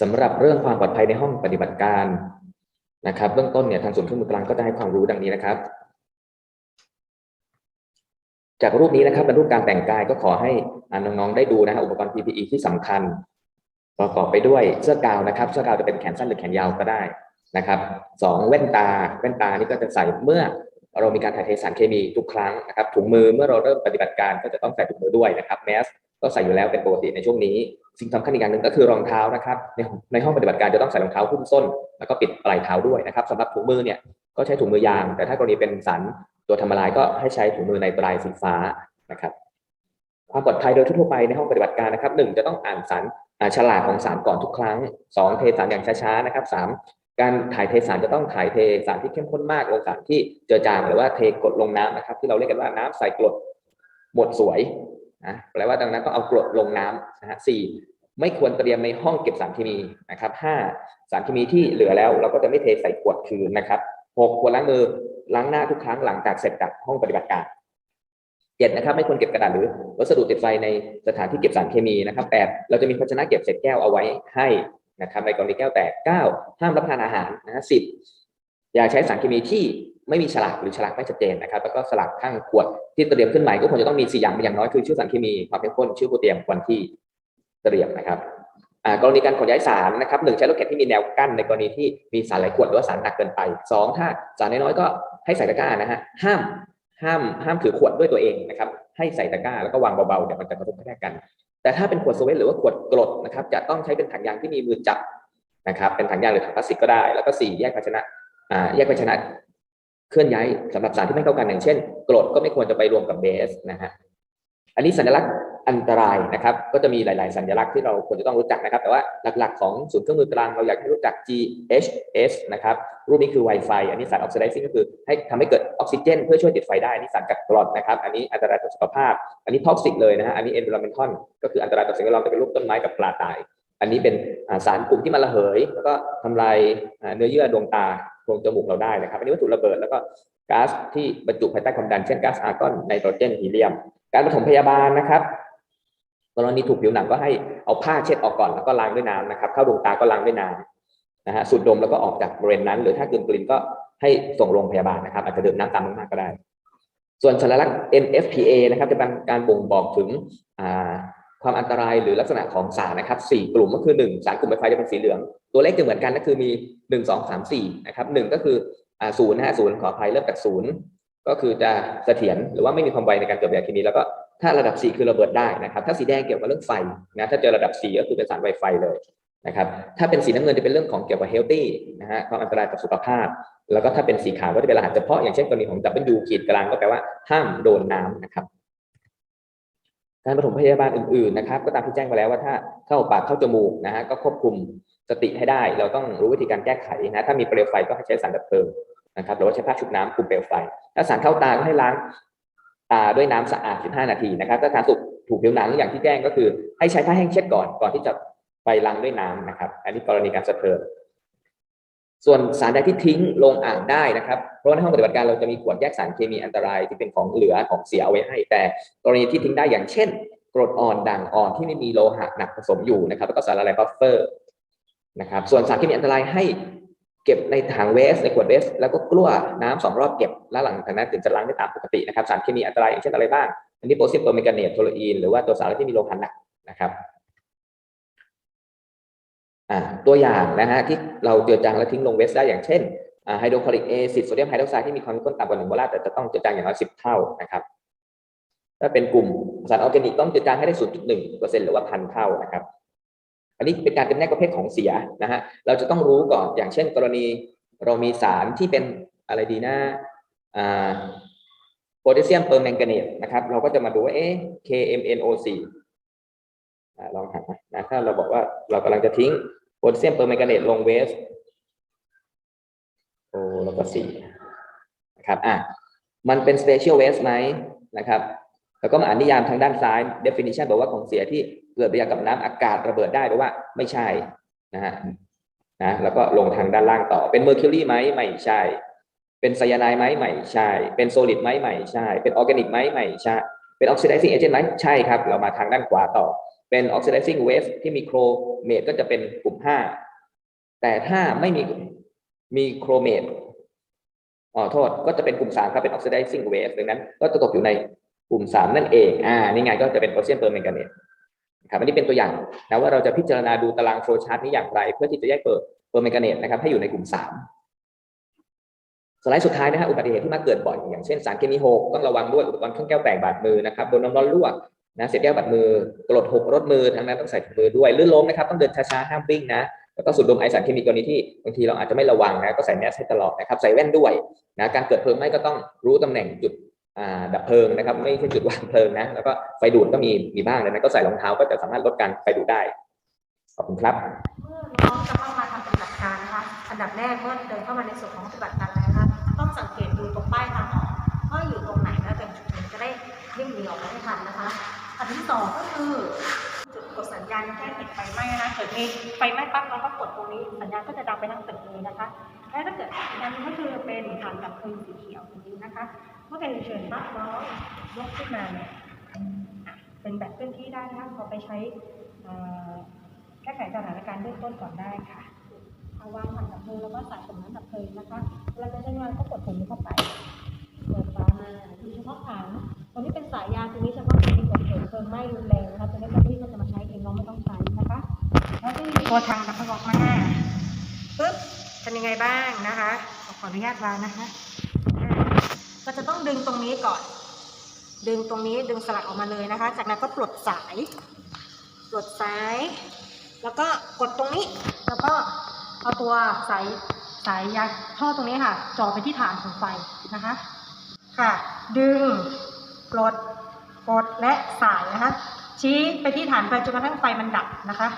สำหรับเรื่องความปลอดภัยในห้องปฏิบัติการนะครับเบื้องต้นเนี่ยทางศูนย์เครื่องมือกลางก็จะให้ความรู้ดังนี้นะครับ จากรูปนี้นะครับเป็นรูปการแต่งกายก็ขอให้น้องๆได้ดูนะฮะอุปกรณ์ PPE ที่สำคัญ ประกอบไปด้วยเสื้อกาวนะครับ เสื้อกาวจะเป็นแขนสั้นหรือแขนยาวก็ได้นะครับสองแว่นตาแว่นตานี่ก็จะใส่เมื่อเรามีการถ่ายเทสารเคมีทุกครั้งนะครับถุงมือเมื่อเราเริ่มปฏิบัติการก็จะต้องใส่ถุงมือด้วยนะครับแมสก็ใส่อยู่แล้วเป็นปกติในช่วงนี้ สิ่งสำคัญอีกอย่างหนึ่งก็คือรองเท้านะครับในในห้องปฏิบัติการจะต้องใส่รองเท้าหุ้มส้น แล้วก็ปิดปลายเท้าด้วยนะครับสำหรับถุงมือเนี่ยก็ใช้ถุงมือยาง แต่ถ้ากรณีเป็นสารตัวทำลายก็ให้ใช้ถุงมือในปลายสีฟ้านะครับ ความปลอดภัยโดยทั่วไปในห้องปฏิบัติการนะครับหนึ่งจะต้องอ่านสารอ่าฉลากของสารก่อนทุกครั้งสองเทสารอย่างช้าๆนะครับสามการถ่ายเทสารจะต้องถ่ายเทสารที่เข้มข้นมากลงสารที่เจือจางหรือว่าเทกรดลงน้ำนะครับ ที่เราเรียกกันว่าน้ำใส่กรดหมดสวย นะแปลว่าดังนั้นก็เอากรดลงน้ำนะฮะสี่ไม่ควรเตรียมในห้องเก็บสารเคมีนะครับห้าสารเคมีที่เหลือแล้ว เราก็จะไม่เทใส่ขวดคืนนะครับหกควรล้างมือล้างหน้าทุกครั้งหลังจากเสร็จจากห้องปฏิบัติการเจ็ดนะครับไม่ควรเก็บกระดาษหรือวัสดุติดไฟในสถานที่เก็บสารเคมีนะครับแปดเราจะมีภาชนะเก็บเศษแก้วเอาไว้ให้นะครับในกรณีแก้วแตกเก้าห้ามรับประทานอาหารนะฮะสิบอย่าใช้สารเคมีที่ ไม่มีฉลากหรือฉลากไม่ชัดเจนนะครับแล้วก็สลักข้างขวดที่เตรียมขึ้นใหม่ก็ควรจะต้องมีสี่อย่างเป็นอย่างน้อยคือชื่อสารเคมีความเข้มข้นชื่อผู้เตรียมวันที่เตรียมนะครับกรณีการขนย้ายสารนะครับหนึ่งใช้รถเข็นที่มีแนวกั้นในกรณีที่มีสารหลายขวดหรือว่าสารหนักเกินไปสองถ้าสารน้อยๆก็ให้ใส่ตะกร้านะฮะห้ามห้ามห้ามถือขวดด้วยตัวเองนะครับให้ใส่ตะกร้าแล้วก็วางเบาๆเดี๋ยวมันจะกระทบกระแทกกัน แต่ถ้าเป็นขวดโซเว่นหรือว่าขวดกรดนะครับจะต้องใช้เป็นถังยางที่มีมือจับนะครับเป็นถังยางหรือถังพลาสติกก็ได้ แล้วก็สี่แยกภาชนะแยกภาชนะ เคลื่อนย้ายสำหรับสารที่ไม่เข้ากันอย่างเช่นกรดก็ไม่ควรจะไปรวมกับเบสนะฮะอันนี้สัญลักษณ์อันตรายนะครับ ก็จะมีหลาย ๆ สัญลักษณ์ที่เราควรจะต้องรู้จักนะครับ แต่ว่าหลัก ๆ ของศูนย์เครื่องมือกลางเราอยากให้รู้จัก GHS นะครับ รูปนี้คือ Wi-Fi อันนี้สารออกซิไดซิ่งก็คือให้ทำให้เกิดออกซิเจน เพื่อช่วยติดไฟได้ อันนี้สารกัดกร่อนนะครับ อันนี้อันตรายต่อสุขภาพ อันนี้ท็อกซิกเลยนะฮะ อันนี้ environmental ก็คืออันตรายต่อสิ่งแวดล้อมจะเป็นรูปต้นไม้กับปลาตาย อันนี้เป็นสารกลุ่มที่มันระเหย แล้วก็ทำลายเนื้อเยื่อดวงตาดวงจมูกเราได้นะครับ อันนี้วัตถุระเบิดแล้วก็ก๊าซที่บรรจุภายใต้ความดันเช่นก๊าซอาร์กอนไนโตรเจนฮีเลียม การปฐมพยาบาลนะครับกรณีถูกผิวหนังก็ให้เอาผ้าเช็ดออกก่อนแล้วก็ล้างด้วยน้ำนะครับ เข้าดวงตาก็ล้างด้วยน้ำนะฮะสูดดมแล้วก็ออกจากบริเวณนั้น หรือถ้าเกินกลิ่นก็ให้ส่งโรงพยาบาลนะครับ อาจจะดื่มน้ำตามมากๆก็ได้ ส่วนสัญลักษณ์ NFPA นะครับ จะเป็นการบ่งบอกถึง ความอันตรายหรือลักษณะของสารนะครับสี่กลุ่มก็คือหนึ่งสารกลุ่มไฟฟ้าจะเป็นสีเหลือง ตัวเลขจะเหมือนกันก็คือมีหนึ่งสองสามสี่นะครับหนึ่งก็คือศูนย์นะฮะศูนย์ขออภัยเริ่มจากศูนย์ก็คือจะเสถียรหรือว่าไม่มีความไวในการเกิดยาเคมีแล้วก็ถ้าระดับ 4 คือระเบิดได้นะครับ ถ้าสีแดงเกี่ยวกับเรื่องไฟนะถ้าเจอระดับ 4 ก็คือเป็นสารไวไฟเลยนะครับถ้าเป็นสีน้ำเงินจะเป็นเรื่องของเกี่ยวกับเฮลตี้นะฮะความอันตรายต่อสุขภาพ แล้วก็ถ้าเป็นสีขาวก็จะเป็นรหัสเฉพาะอย่างเช่นกรณีของ W ขีดกลางก็แปลว่าห้ามโดนน้ำนะครับ การปฐมพยาบาลอื่นๆนะครับ ก็ตามที่แจ้งไปแล้วว่าถ้าเข้าปากเข้าจมูกนะฮะก็ควบคุมสติให้ได้ เราต้องรู้วิธีการแก้ไขนะถ้ามีเปลวไฟก็ให้ใช้สารดับเพลิงนะครับหรือว่าใช้ผ้าชุบน้ำคุมเปลวไฟ ถ้าสารเข้าตาก็ให้ล้างตาด้วยน้ำสะอาด 15 นาทีนะครับถ้าการสุกถูกผิวหนังอย่างที่แจ้งก็คือ ให้ใช้ผ้าแห้งเช็ดก่อนก่อนที่จะไปล้างด้วยน้ำนะครับ อันนี้กรณีการสะเทิน ส่วนสารใดที่ทิ้งลงอ่างได้นะครับ เพราะในห้องปฏิบัติการเราจะมีขวดแยกสารเคมีอันตรายที่เป็นของเหลือของเสียเอาไว้ให้ แต่กรณีที่ทิ้งได้อย่างเช่นกรดอ่อนด่างอ่อนที่ไม่มีโลหะหนักผสมอยู่นะครับ แล้วก็สารอะไรบัฟเฟอร์นะครับ ส่วนสารเคมีอันตรายให้เก็บในถังเวสในขวดเวส แล้วก็กลั้วน้ำสองรอบเก็บแล้วหลังจากนั้นถึงจะล้างได้ตามปกตินะครับ สารเคมีอันตรายอย่างเช่นอะไรบ้างอันนี้โพซิเปอร์เมกาเนตโทโลอีนหรือว่าตัวสารที่มีโลหะหนักนะครับ ตัวอย่างนะฮะที่เราเจือจางและทิ้งลงเวสได้อย่างเช่นไฮโดรคลอริกเอซิดโซเดียมไฮดรอกไซด์ที่มีความเข้มข้นต่ำกว่าหนึ่งโมลาร์แต่จะต้องเจือจางอย่างน้อยสิบเท่านะครับถ้าเป็นกลุ่มสารออร์แกนิกต้องเจือจางให้ได้ศูนย์จุดหนึ่งเปอร์เซ็นต์หรือว่าพันเท่านะครับ อันนี้เป็นการจำแนกประเภทของเสียนะฮะเราจะต้องรู้ก่อนอย่างเช่น กรณีเรามีสารที่เป็นอะไรดีนะอ่าโพแทสเซียมเปอร์แมงกานีตนะครับ เราก็จะมาดูว่าเอ๊ะ KMNO4 อลองหานะถ้าเราบอกว่าเรากำลังจะทิ้ง โพแทสเซียมเปอร์แมงกานีตลงเวสโอ้แล้วก็สี่นะครับอะมันเป็น special waste ไหมนะครับ แล้วก็มาอ่านนิยามทางด้านซ้าย definition บอกว่าของเสียที่เกิดปฏิกิริยากับน้ำอากาศระเบิดได้หรือว่าไม่ใช่นะฮะนะแล้วก็ลงทางด้านล่างต่อเป็นเมอร์คิวรีไหมไม่ใช่ เป็นไซยาไนด์ไหมไม่ใช่ เป็นโซลิดไหมไม่ใช่ เป็นออร์แกนิกไหมไม่ใช่ เป็นออกซิไดซิ่งเอเจนต์ไหมใช่ครับ เรามาทางด้านขวาต่อ เป็น oxidizing wave ที่มีโครเมตก็จะเป็นกลุ่มห้าแต่ถ้าไม่มีมีโครเมตอ๋อโทษก็จะเป็นกลุ่มสามครับ เป็น oxidizing wave ดังนั้น ก็จะตกอยู่ในกลุ่มสามนั่นเอง อ่า นี่ไงก็จะเป็นโพแทสเซียมเปอร์แมงกานีตครับอันนี้เป็นตัวอย่างนะว่าเราจะพิจารณาดูตารางโฟลชาร์ตนี้อย่างไร เพื่อที่จะแยกเปอร์เปอร์แมงกานีตนะครับให้อยู่ในกลุ่มสามสไลด์สุดท้ายนะฮะอุบัติเหตุที่มาเกิดบ่อยอย่างเช่นสารเคมีหกต้องระวังด้วยอุปกรณ์เครื่องแก้วแตกบาดมือนะครับโดนน้ำร้อนลวก นะเศษแก้วบาดมือกรดหกรถมือทั้งนั้นต้องใส่ถุงมือด้วยลื่นล้มนะครับต้องเดินช้าๆห้ามวิ่งนะแล้วก็สูดดมไอสารเคมีตัวนี้ที่บางทีเราอาจจะไม่ระวังนะก็ใส่แมสให้ตลอดนะครับใส่แว่นด้วยนะการเกิดเพลิงไหม้ก็ต้องรู้ตำแหน่งจุดอ่าดับเพลิงนะครับไม่ใช่จุดวางเพลิงนะแล้วก็ไฟดูดก็มีมีบ้างนั้นก็ใส่รองเท้าก็จะสามารถลดการไฟดูดได้ขอบคุณครับเมื่อน้องจะเข้ามาทำปฏิบัติการนะคะอันดับแรกเมื่อเดินเข้ามาในส่วนของปฏิบัติการแล้วนะคะต้องสังเกตดูตรงป้ายทางออกว่าอยู่ตรงไหนนะแต่ฉุกเฉินจะได้วิ่งหนีออกมาให้ทันนะคะ อันที่สองก็คือ จุดกดสัญญาณแจ้งติดไฟไหม้นะคะเกิดมีไฟไหม้ปั๊บเราก็กดตรงนี้ สัญญาณก็จะดังไปทั้งตึกเลยนะคะและถ้าเกิดสัญญาณก็คือเป็นฐานดับเพลิงสีเขียวตรงนี้นะคะเมื่อเป็นเฉินปั๊บน้องยกขึ้นมาเนี่ยเป็นแบบเคลื่อนที่ได้นะคะพอไปใช้แก้ไขสถานการณ์เบื้องต้นก่อนได้ค่ะเอาวางถังดับเพลิงแล้วก็สายส่งน้ำดับเพลิงนะคะเวลาจะใช้งานก็กดปุ่มนี้เข้าไปเปิดฝามาดูเฉพาะถั รุนแรงนะคะจะได้เจ้าที่ก็จะมาใช้เองน้องไม่ต้องใช้นะคะแล้วที่ตัวถังดับเพลิงออกมาปึ๊บเป็นยังไงบ้างนะคะขอขอนุญาตวางนะคะอ่าก็จะต้องดึงตรงนี้ก่อน ดึงตรงนี้ดึงสลักออกมาเลยนะคะ จากนั้นก็ปลดสายปลดสาย แล้วก็กดตรงนี้ แล้วก็เอาตัวสายสายยางท่อตรงนี้ค่ะจ่อไปที่ฐานของไฟนะคะ ค่ะ ดึงปลด กดและสายนะคะ ชี้ไปที่ฐานไฟจนกระทั่งไฟมันดับนะคะ